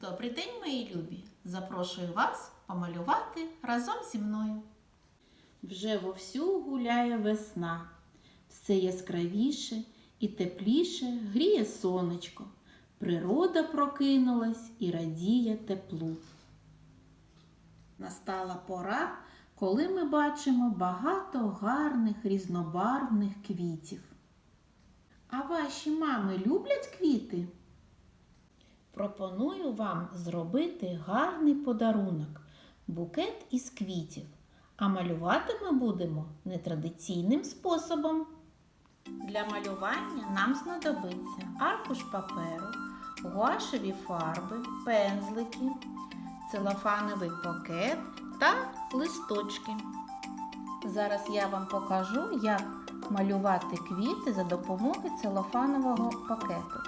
Добрий день, мої любі! Запрошую вас помалювати разом зі мною. Вже вовсю гуляє весна, все яскравіше і тепліше гріє сонечко. Природа прокинулась і радіє теплу. Настала пора, коли ми бачимо багато гарних різнобарвних квітів. А ваші мами люблять квіти? Пропоную вам зробити гарний подарунок букет із квітів. А малювати ми будемо нетрадиційним способом. Для малювання нам знадобиться аркуш паперу, гуашеві фарби, пензлики, целофановий пакет та листочки. Зараз я вам покажу, як малювати квіти за допомогою целофанового пакету.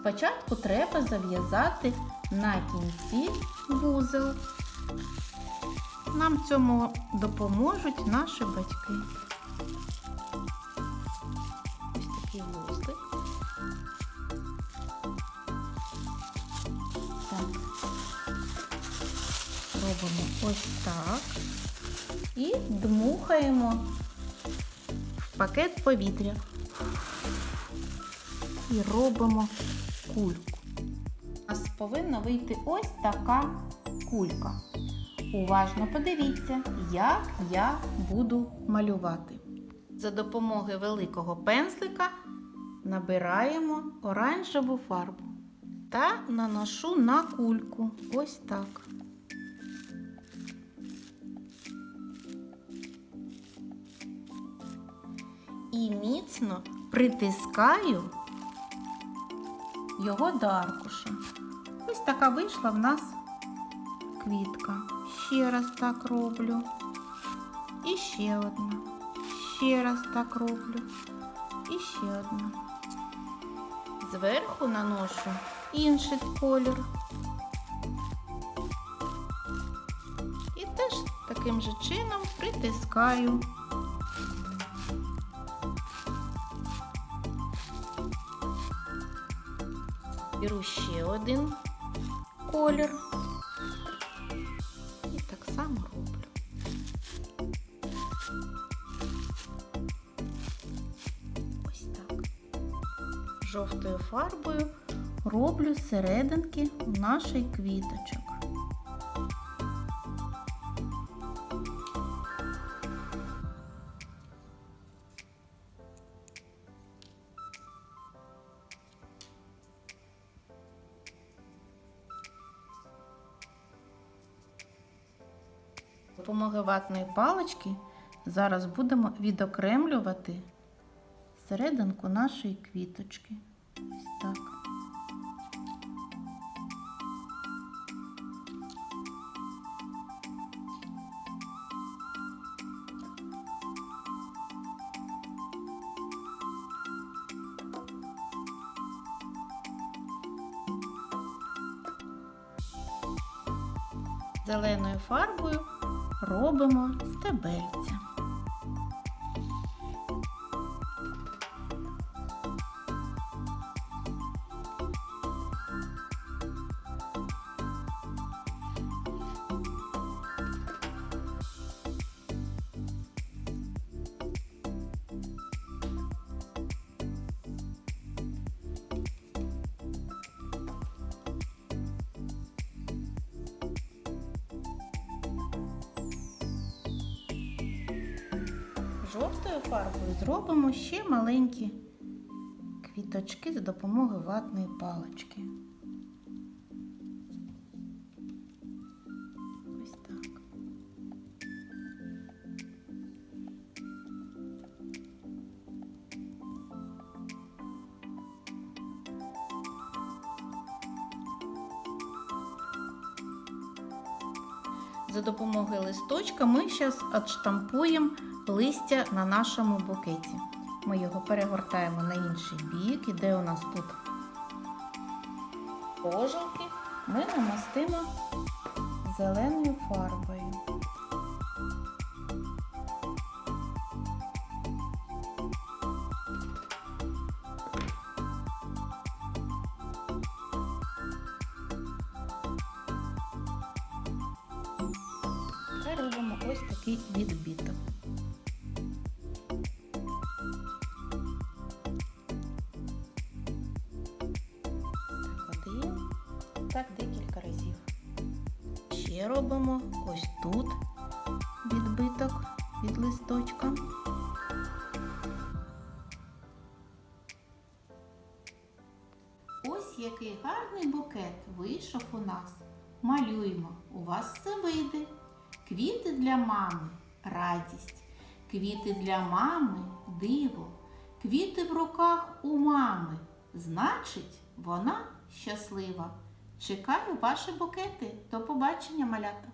Спочатку треба зав'язати на кінці вузел. Нам цьому допоможуть наші батьки. Ось такий вузлик. Так. Робимо ось так. І дмухаємо в пакет повітря. І робимо кульку. У нас повинна вийти ось така кулька. Уважно подивіться, як я буду малювати. За допомогою великого пензлика набираємо оранжеву фарбу та наношу на кульку. Ось так. І міцно притискаю його до аркуша. Ось така вийшла в нас квітка. Ще раз так роблю. І ще одна. Ще раз так роблю. І ще одна. Зверху наношу інший колір. І теж таким же чином притискаю. Беру ще один колір і так само роблю. Ось так. Жовтою фарбою роблю серединки наших квіточок. Допомогою ватної палички зараз будемо відокремлювати серединку нашої квіточки. Ось так. Зеленою фарбою робимо стебельця. Жовтою фарбою зробимо ще маленькі квіточки за допомогою ватної палички. За допомогою листочка ми зараз відштампуємо листя на нашому букеті. Ми його перегортаємо на інший бік, і де у нас тут кожанки, ми намастимо зеленою фарбою. Тепер робимо ось такий відбиток. Так, один. Так декілька разів. Ще робимо ось тут відбиток від листочка. Ось який гарний букет вийшов у нас. Малюємо, у вас все вийде. Квіти для мами радість, квіти для мами диво, квіти в руках у мами. Значить, вона щаслива. Чекаю ваші букети. До побачення, малята!